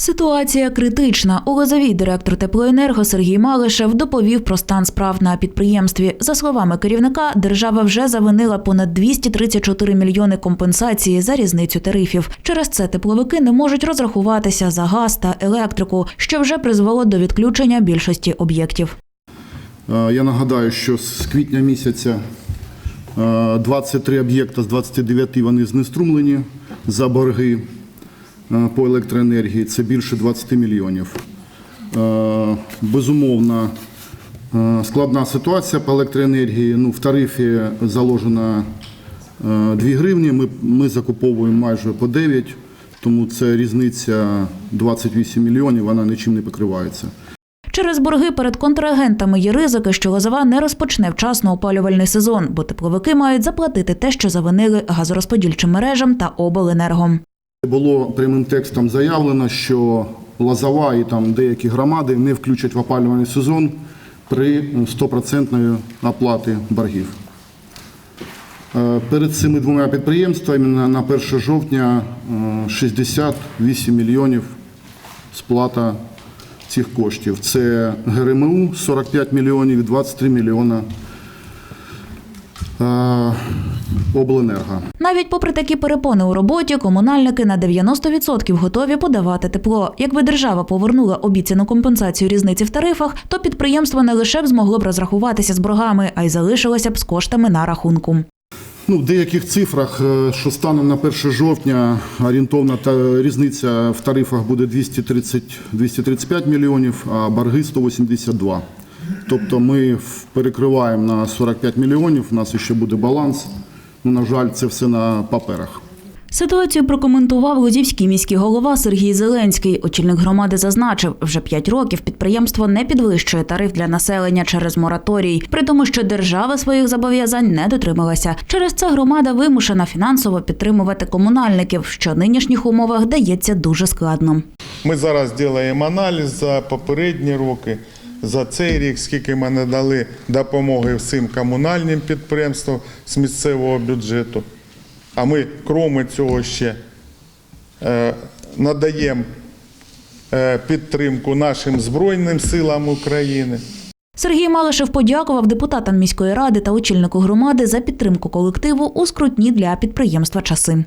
Ситуація критична. У Лозовій директор теплоенерго Сергій Малишев доповів про стан справ на підприємстві. За словами керівника, держава вже завинила понад 234 мільйони компенсації за різницю тарифів. Через це тепловики не можуть розрахуватися за газ та електрику, що вже призвело до відключення більшості об'єктів. Е, Я нагадаю, що з квітня місяця е, 23 об'єкта з 29 вони знеструмлені за борги е, по електроенергії. Це більше 20 мільйонів. Е, Безумовно, е, складна ситуація по електроенергії. Ну, в тарифі заложено е, 2 гривні. Ми, ми закуповуємо майже по 9, тому це різниця 28 мільйонів, вона нічим не покривається. Через борги перед контрагентами є ризики, що Лозова не розпочне вчасно опалювальний сезон, бо тепловики мають заплатити те, що завинили газорозподільчим мережам та обленерго. Було прямим текстом заявлено, що Лозова і там деякі громади не включать в опалювальний сезон при 100% оплати боргів. Е, Перед цими двома підприємствами на на 1 жовтня е, 68 мільйонів сплата цих коштів. Це ГРМУ 45 мільйонів і 23 мільйона е, обленерго. Навіть попри такі перепони у роботі, комунальники на 90% готові подавати тепло. Якби держава повернула обіцяну компенсацію різниці в тарифах, то підприємство не лише б змогло б розрахуватися з боргами, а й залишилося б з коштами на рахунку. Ну, в деяких цифрах, е, що станом на 1 жовтня орієнтовна та різниця в тарифах буде 230, 235 мільйонів, а борги 182. Тобто ми перекриваємо на 45 мільйонів, у нас ще буде баланс. Ну, на жаль, це все на паперах. Ситуацію прокоментував Лозівський міський голова Сергій Зеленський. Очільник громади зазначив, вже п'ять років підприємство не підвищує тариф для населення через мораторій, при тому, що держава своїх зобов'язань не дотрималася. Через це громада вимушена фінансово підтримувати комунальників, що в нинішніх умовах дається дуже складно. Ми зараз робимо аналіз за попередні роки, за цей рік, скільки ми надали допомоги всім комунальним підприємствам з місцевого бюджету. А ми, крім цього, ще е, надаємо е, підтримку нашим Збройним силам України. Сергій Малишев подякував депутатам міської ради та очільнику громади за підтримку колективу у скрутні для підприємства часи.